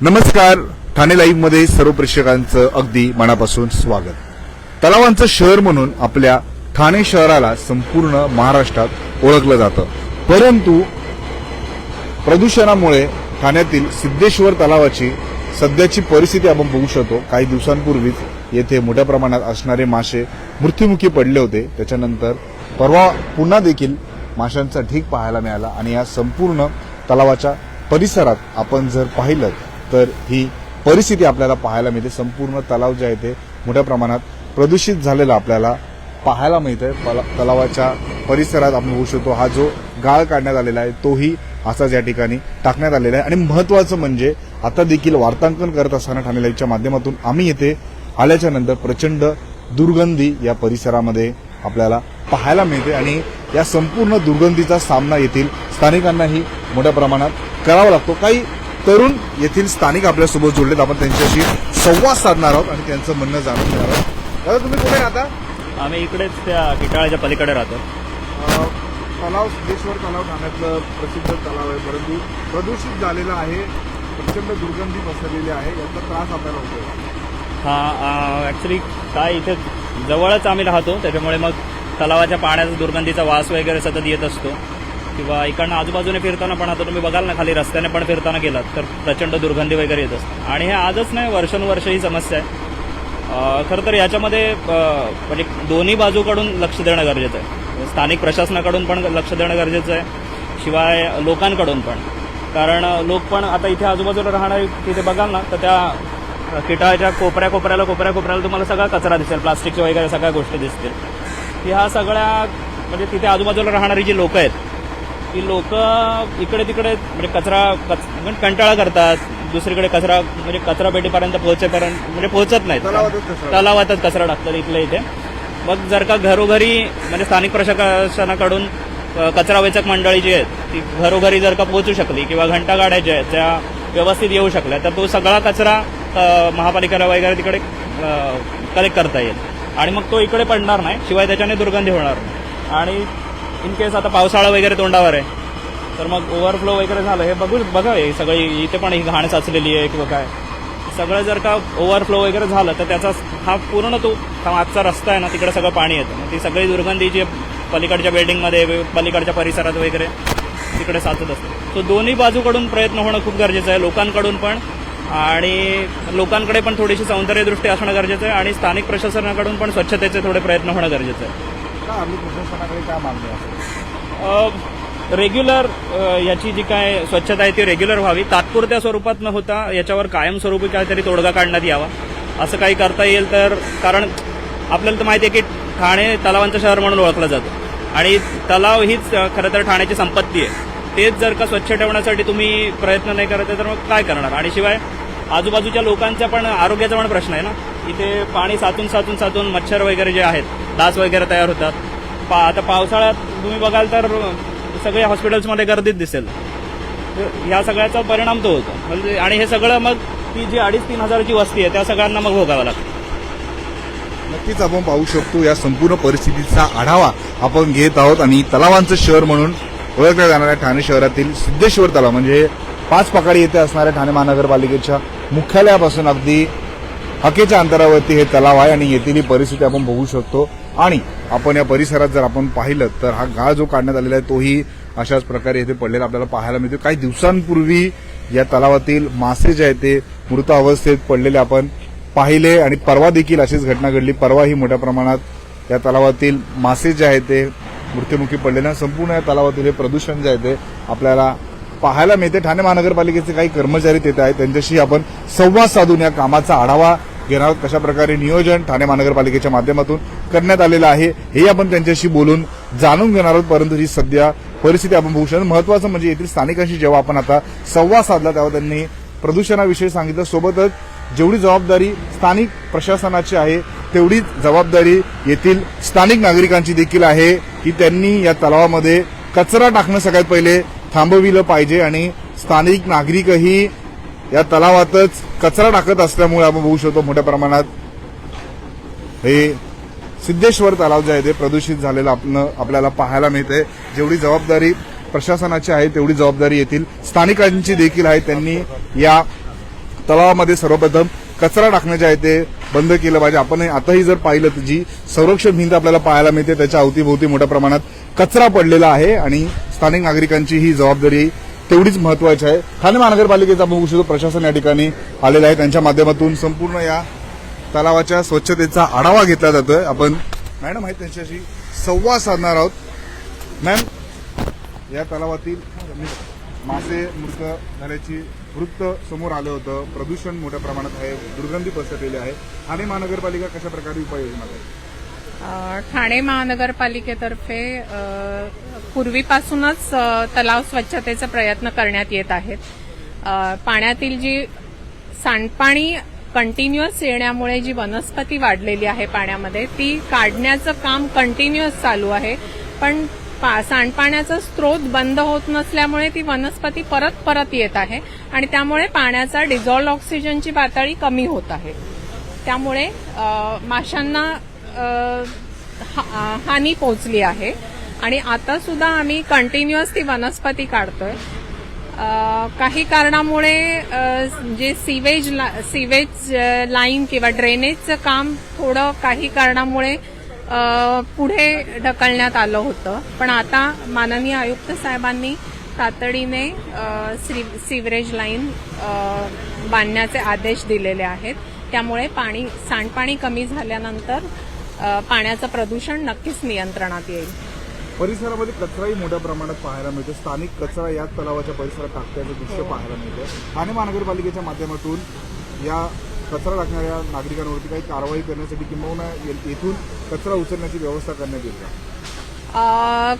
नमस्कार. ठाणे लाईव्हमध्ये सर्व प्रेक्षकांचं अगदी मनापासून स्वागत. तलावांचं शहर म्हणून आपल्या ठाणे शहराला संपूर्ण महाराष्ट्रात ओळखलं जातं. परंतु प्रदूषणामुळे ठाण्यातील सिद्धेश्वर तलावाची सध्याची परिस्थिती आपण बघू शकतो. काही दिवसांपूर्वीच येथे मोठ्या प्रमाणात असणारे मासे मृत्युमुखी पडले होते. त्याच्यानंतर परवा पुन्हा देखील माशांचा ढीक पाहायला मिळाला आणि या संपूर्ण तलावाच्या परिसरात आपण जर पाहिलं तर ही परिस्थिती आपल्याला पाहायला मिळते. संपूर्ण तलाव जे आहे ते मोठ्या प्रमाणात प्रदूषित झालेला आपल्याला पाहायला मिळतंय. पला- तलावाच्या परिसरात आपण बघू शकतो हा जो गाळ काढण्यात आलेला आहे तोही असाच या ठिकाणी टाकण्यात आलेला आहे. आणि महत्वाचं म्हणजे आता देखील वार्तांकन करत असताना ठाणे लाईव्हच्या माध्यमातून आम्ही येथे आल्याच्यानंतर प्रचंड दुर्गंधी या परिसरामध्ये आपल्याला पाहायला मिळते आणि या संपूर्ण दुर्गंधीचा सामना येथील स्थानिकांनाही मोठ्या प्रमाणात करावा लागतो. काही तरुण येथील स्थानिक आपल्यासोबत जोडलेत. आपण त्यांच्याशी संवाद साधणार आहोत आणि त्यांचं म्हणणं जाणून घेणार आहोत. दादा तुम्ही कुठे राहता? आम्ही इकडेच त्या किटाळ्याच्या पलीकडे राहतो. तलाव सिद्धेश्वर तलाव ठाण्यातलं प्रसिद्ध तलाव आहे. परंतु प्रदूषित झालेलं आहे. प्रचंड दुर्गंधी पसरलेली आहे. याचा त्रास आपल्याला होतो हा ॲक्च्युली काय इथे जवळच आम्ही राहतो. त्याच्यामुळे मग तलावाच्या पाण्याचा दुर्गंधीचा वास वगैरे सतत येत असतो. किंवा इकडनं आजूबाजूने फिरताना पण आता तुम्ही बघाल ना खाली रस्त्याने पण फिरताना गेलात तर प्रचंड दुर्गंधी वगैरे येत असते. आणि हे आजच नाही वर्षानुवर्ष ही समस्या आहे. खरं तर याच्यामध्ये म्हणजे दोन्ही बाजूकडून लक्ष देणं गरजेचं आहे. स्थानिक प्रशासनाकडून पण लक्ष देणं गरजेचं आहे शिवाय लोकांकडून पण. कारण लोक पण आता इथे आजूबाजूला राहणारे तिथे बघाल ना तर त्या किटाच्या कोपऱ्या कोपऱ्याला कोपऱ्या कोपऱ्याला तुम्हाला सगळा कचरा दिसेल प्लास्टिकच्या वगैरे सगळ्या गोष्टी दिसतील. ह्या सगळ्या म्हणजे तिथे आजूबाजूला राहणारी जी लोक आहेत ती लोक इकडे तिकडे म्हणजे कचरा कच म्हणजे कंटाळा करतात. दुसरीकडे कचरा म्हणजे कचरा पेटीपर्यंत पोहोचेपर्यंत म्हणजे पोहोचत नाहीत. तलावातच कचरा. टाकतात. इथल्या इथे. मग जर का घरोघरी म्हणजे स्थानिक प्रशासनाकडून कचरा वेचक मंडळी जी आहेत ती घरोघरी जर का पोहोचू शकली किंवा घंटा गाड्या ज्या आहेत त्या व्यवस्थित येऊ शकल्या तर तो सगळा कचरा महापालिकेला वगैरे तिकडे कलेक्ट करता येईल. आणि मग तो इकडे पडणार नाही शिवाय त्याच्याने दुर्गंधी होणार नाही. आणि इन केस आता पावसाळा वगैरे तोंडावर आहे तर मग ओव्हरफ्लो वगैरे झालं हे बघू बघा हे सगळी इथे पण ही घाण साचलेली आहे किंवा काय. सगळं जर का ओव्हरफ्लो वगैरे झालं तर त्याचा हा पूर्ण तो हा मागचा रस्ता आहे ना तिकडे सगळं पाणी येतं. ती सगळी दुर्गंधी जी पलीकडच्या बिल्डिंगमध्ये पलीकडच्या परिसरात वगैरे तिकडे साचत असते. सो दोन्ही बाजूकडून प्रयत्न होणं खूप गरजेचं आहे लोकांकडून पण. आणि लोकांकडे पण थोडीशी सौंदर्यदृष्टी असणं गरजेचं आहे आणि स्थानिक प्रशासनाकडून पण स्वच्छतेचे थोडे प्रयत्न होणं गरजेचं आहे. का आम्ही प्रशासनाकडे काय मागणी असेल रेग्युलर याची जी काय स्वच्छता आहे ती रेग्युलर व्हावी. तात्पुरत्या स्वरूपात न होता याच्यावर कायमस्वरूपी काहीतरी तोडगा काढण्यात यावा. असं काही करता येईल तर कारण आपल्याला तर माहिती आहे की ठाणे तलावांचं शहर म्हणून ओळखलं जातं. आणि तलाव हीच खरं तर ठाण्याची संपत्ती आहे. तेच जर का स्वच्छ ठेवण्यासाठी तुम्ही प्रयत्न नाही करत आहे तर मग काय करणार? आणि शिवाय आजूबाजूच्या लोकांचा पण आरोग्याचा पण प्रश्न आहे ना. इथे पाणी साचून साचून साचून मच्छर वगैरे जे आहेत डास वगैरे तयार होतात. पा आता पावसाळ्यात तुम्ही बघाल तर सगळे हॉस्पिटल्समध्ये गर्दीत दिसेल. तर ह्या सगळ्याचा परिणाम तो होतो. म्हणजे आणि हे सगळं मग ती जी अडीच तीन हजाराची वस्ती आहे त्या सगळ्यांना मग भोगावं लागतं. नक्कीच आपण पाहू शकतो या संपूर्ण परिस्थितीचा आढावा आपण घेत आहोत. आणि तलावांचं शहर म्हणून ओळखल्या जाणाऱ्या ठाणे शहरातील सिद्धेश्वर तलाव म्हणजे पाच पाकाडी येथे असणाऱ्या ठाणे महानगरपालिकेच्या मुख्यालयापासून अगदी हकेच्या अंतरावरती हे तलाव आहे आणि येथील ही परिस्थिती आपण बघू शकतो. आणि आपण या परिसरात जर आपण पाहिलं तर हा गाळ जो काढण्यात आलेला आहे तोही अशाच प्रकारे येथे पडलेला आपल्याला पाहायला मिळतो काही दिवसांपूर्वी या तलावातील मासे जे आहेत ते मृत अवस्थेत पडलेले आपण पाहिले आणि परवा देखील अशीच घटना घडली. परवाही मोठ्या प्रमाणात या तलावातील मासे जे आहेत ते मृत्युमुखी पडलेले संपूर्ण या तलावातील हे प्रदूषण जे आहे ते आपल्याला पाहायला मिळते. ठाणे महानगरपालिकेचे काही कर्मचारी तिथे आहेत. त्यांच्याशी आपण संवाद साधून या कामाचा आढावा घेणार आहोत. कशा प्रकारे नियोजन ठाणे महानगरपालिकेच्या माध्यमातून करण्यात आलेलं आहे हे आपण त्यांच्याशी बोलून जाणून घेणार आहोत. परंतु ही सध्या परिस्थिती आपण बघू शकतो. महत्वाचं म्हणजे येथील स्थानिकांशी जेव्हा आपण आता संवाद साधला तेव्हा त्यांनी प्रदूषणाविषयी सांगितलं. सोबतच जेवढी जबाबदारी स्थानिक प्रशासनाची आहे तेवढीच जबाबदारी येथील स्थानिक नागरिकांची देखील आहे की त्यांनी या तलावामध्ये कचरा टाकणं सगळ्यात पहिले थांबविलं पाहिजे आणि स्थानिक नागरिकही या तलावातच कचरा टाकत असल्यामुळे आपण बघू शकतो मोठ्या प्रमाणात हे सिद्धेश्वर तलाव जे आहे ते प्रदूषित झालेलं आपलं आपल्याला पाहायला मिळते जेवढी जबाबदारी प्रशासनाची आहे तेवढी जबाबदारी येथील स्थानिकांची देखील आहे. त्यांनी या तलावामध्ये सर्वप्रथम कचरा टाकणं जे आहे ते बंद केलं पाहिजे. आपण आताही जर पाहिलं तर जी संरक्षण भिंत आपल्याला पाहायला मिळते त्याच्या अवतीभोवती मोठ्या प्रमाणात कचरा पडलेला आहे आणि स्थानिक नागरिकांची ही जबाबदारी तेवढीच महत्वाची आहे. ठाणे महानगरपालिकेचा बघू शकतो प्रशासन या ठिकाणी आलेलं आहे. त्यांच्या माध्यमातून संपूर्ण या तलावाच्या स्वच्छतेचा आढावा घेतला जातोय. आपण मॅडम आहेत त्यांच्याशी संवाद साधणार आहोत. मॅम या तलावातील मासे मृत झाल्याची वृत्त समोर आलं होतं. प्रदूषण मोठ्या प्रमाणात आहे दुर्गंधी पसरलेली आहे. ठाणे महानगरपालिका कशा प्रकारे उपाययोजना आहे ठाणे महानगरपालिकेतर्फे पूर्वीपासूनच तलाव स्वच्छतेचे प्रयत्न करण्यात येत आहेत. पाण्यातील जी सांडपाणी कंटिन्युअस येण्यामुळे जी वनस्पती वाढलेली आहे पाण्यामध्ये ती काढण्याचं काम कंटिन्युअस चालू आहे. पण पा- सांडपाण्याचा स्रोत बंद होत नसल्यामुळे ती वनस्पती परत परत येत आहे आणि त्यामुळे पाण्याचा डिझॉल्ड ऑक्सिजनची पातळी कमी होत आहे. त्यामुळे माशांना हानी पोचली आहे. आणि आता सुद्धा आम्ही कंटिन्युअस ती वनस्पती काढतोय. काही कारणामुळे जे सिवेज ला- सिवेज लाईन किंवा ड्रेनेजचं काम थोडं काही कारणामुळे पुढे ढकलण्यात आलं होतं. पण आता माननीय आयुक्त साहेबांनी तातडीने सिवरेज लाईन बांधण्याचे आदेश दिलेले आहेत. त्यामुळे पाणी सांडपाणी कमी झाल्यानंतर पाण्याचं प्रदूषण नक्कीच नियंत्रणात येईल. परिसरामध्ये कचराही मोठ्या प्रमाणात पाहायला मिळतो. स्थानिक कचरा याच तलावाच्या परिसरात टाकण्याचं दृश्य पाहायला मिळतं. ठाणे महानगरपालिकेच्या माध्यमातून या कचरा टाकणाऱ्या नागरिकांवरती काही कारवाई करण्यासाठी किंबहुना ये- येथून कचरा उचलण्याची व्यवस्था करण्यात येईल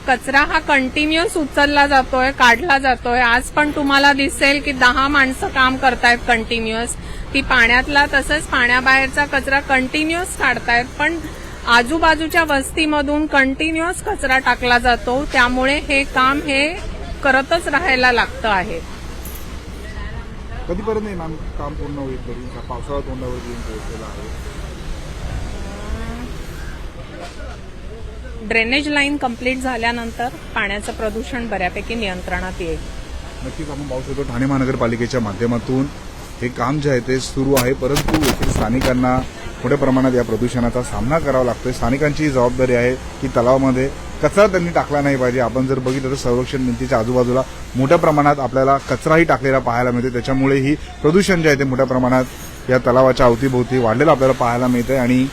कचरा हा कंटिन्युअस उचलला जातोय काढला जातोय. आज पण तुम्हाला दिसेल की दहा माणसं काम करतायत कंटिन्युअस ती पाण्यातला तसंच पाण्याबाहेरचा कचरा कंटिन्युअस काढतायत. पण आजूबाजूच्या वस्तीमधून कंटिन्युअस कचरा टाकला जातो. त्यामुळे हे काम हे करतच राहायला लागतं आहे. कधीपर्यंत हे नाम काम पूर्ण होईल तरी? का पावसाळा तोंडावर येऊन पोहोचलेला आहे? ड्रेनेज लाईन कंप्लीट झाल्यानंतर पाण्याचं प्रदूषण बऱ्यापैकी नियंत्रणात येईल. नक्कीच आपण पाहू शकतो ठाणे महानगरपालिकेच्या माध्यमातून हे काम जे आहे ते सुरू आहे परंतु येथील स्थानिकांना मोठ्या प्रमाणात या प्रदूषणाचा सामना करावा लागतोय. स्थानिकांची जबाबदारी आहे की तलावामध्ये कचरा त्यांनी टाकला नाही पाहिजे. आपण जर बघितलं तर संरक्षण भिंतीच्या आजूबाजूला मोठ्या प्रमाणात आपल्याला कचराही टाकलेला पाहायला मिळते त्याच्यामुळे ही प्रदूषण जे आहे ते मोठ्या प्रमाणात या तलावाच्या अवतीभोवती वाढलेलं आपल्याला पाहायला मिळतंय. आणि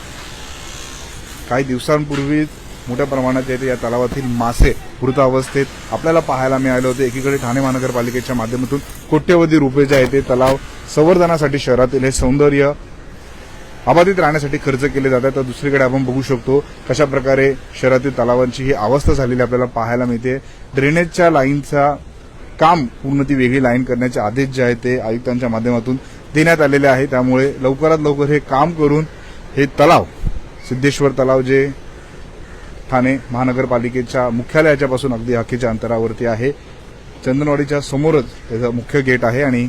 काही दिवसांपूर्वीच मोठ्या प्रमाणात येते या तलावातील मासे मृतावस्थेत आपल्याला पाहायला मिळाले होते. एकीकडे ठाणे महानगरपालिकेच्या माध्यमातून कोट्यवधी रुपये जे आहे ते तलाव संवर्धनासाठी शहरातील हे सौंदर्य अबाधित राहण्यासाठी खर्च केले जातात. तर दुसरीकडे आपण बघू शकतो कशा प्रकारे शहरातील तलावांची ही अवस्था झालेली आपल्याला पाहायला मिळते. ड्रेनेजच्या लाईनचा काम पूर्ण ती वेगळी लाईन करण्याचे आदेश जे आहेत ते आयुक्तांच्या माध्यमातून देण्यात आलेले आहे. त्यामुळे लवकरात लवकर हे काम करून हे तलाव सिद्धेश्वर तलाव जे ठाणे महानगरपालिकेच्या मुख्यालयाच्यापासून अगदी हाकेच्या अंतरावरती आहे चंदनवाडीच्या समोरच त्याचं मुख्य गेट आहे आणि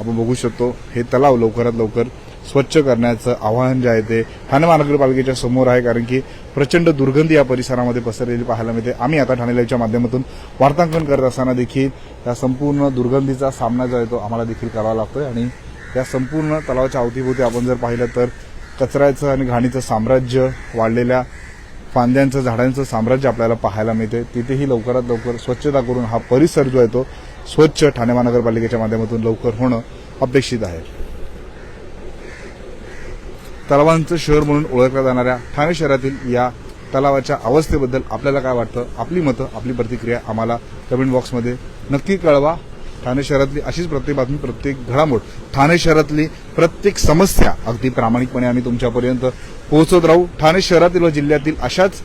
आपण बघू शकतो हे तलाव लवकरात लवकर स्वच्छ करण्याचं आवाहन जे आहे ते ठाणे महानगरपालिकेच्या समोर आहे कारण की प्रचंड दुर्गंधी या परिसरामध्ये पसरलेली पाहायला मिळते. आम्ही आता ठाणे लाईव्हच्या माध्यमातून वार्तांकन करत असताना देखील या संपूर्ण दुर्गंधीचा सामना जो आहे तो आम्हाला देखील करावा लागतोय. आणि या संपूर्ण तलावाच्या अवतीभोवती आपण जर पाहिलं तर कचऱ्याचं आणि घाणीचं साम्राज्य वाढलेल्या फांद्यांचं झाडांचं साम्राज्य आपल्याला पाहायला मिळते. तिथेही लवकरात लवकर स्वच्छता करून हा परिसर जो आहे तो स्वच्छ ठाणे महानगरपालिकेच्या माध्यमातून लवकर होणं अपेक्षित आहे. तलावांचं शहर म्हणून ओळखल्या जाणाऱ्या ठाणे शहरातील या तलावाच्या अवस्थेबद्दल आपल्याला काय वाटतं? आपली मतं आपली प्रतिक्रिया आम्हाला कमेंट बॉक्समध्ये नक्की कळवा. ठाणे शहरातली अशीच प्रत्येक बातमी प्रत्येक घडामोड ठाणे शहरातली प्रत्येक समस्या अगदी प्रामाणिकपणे आम्ही तुमच्यापर्यंत पोहोचत राहू. ठाणे शहरातील व जिल्ह्यातील अशाच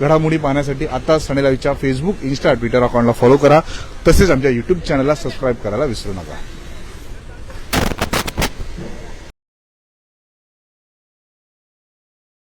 घडामोडी पाहण्यासाठी आता ठाणे फेसबुक इन्स्टा ट्विटर अकाउंटला फॉलो करा. तसेच आमच्या युट्यूब चॅनलला सबस्क्राईब करायला विसरू नका.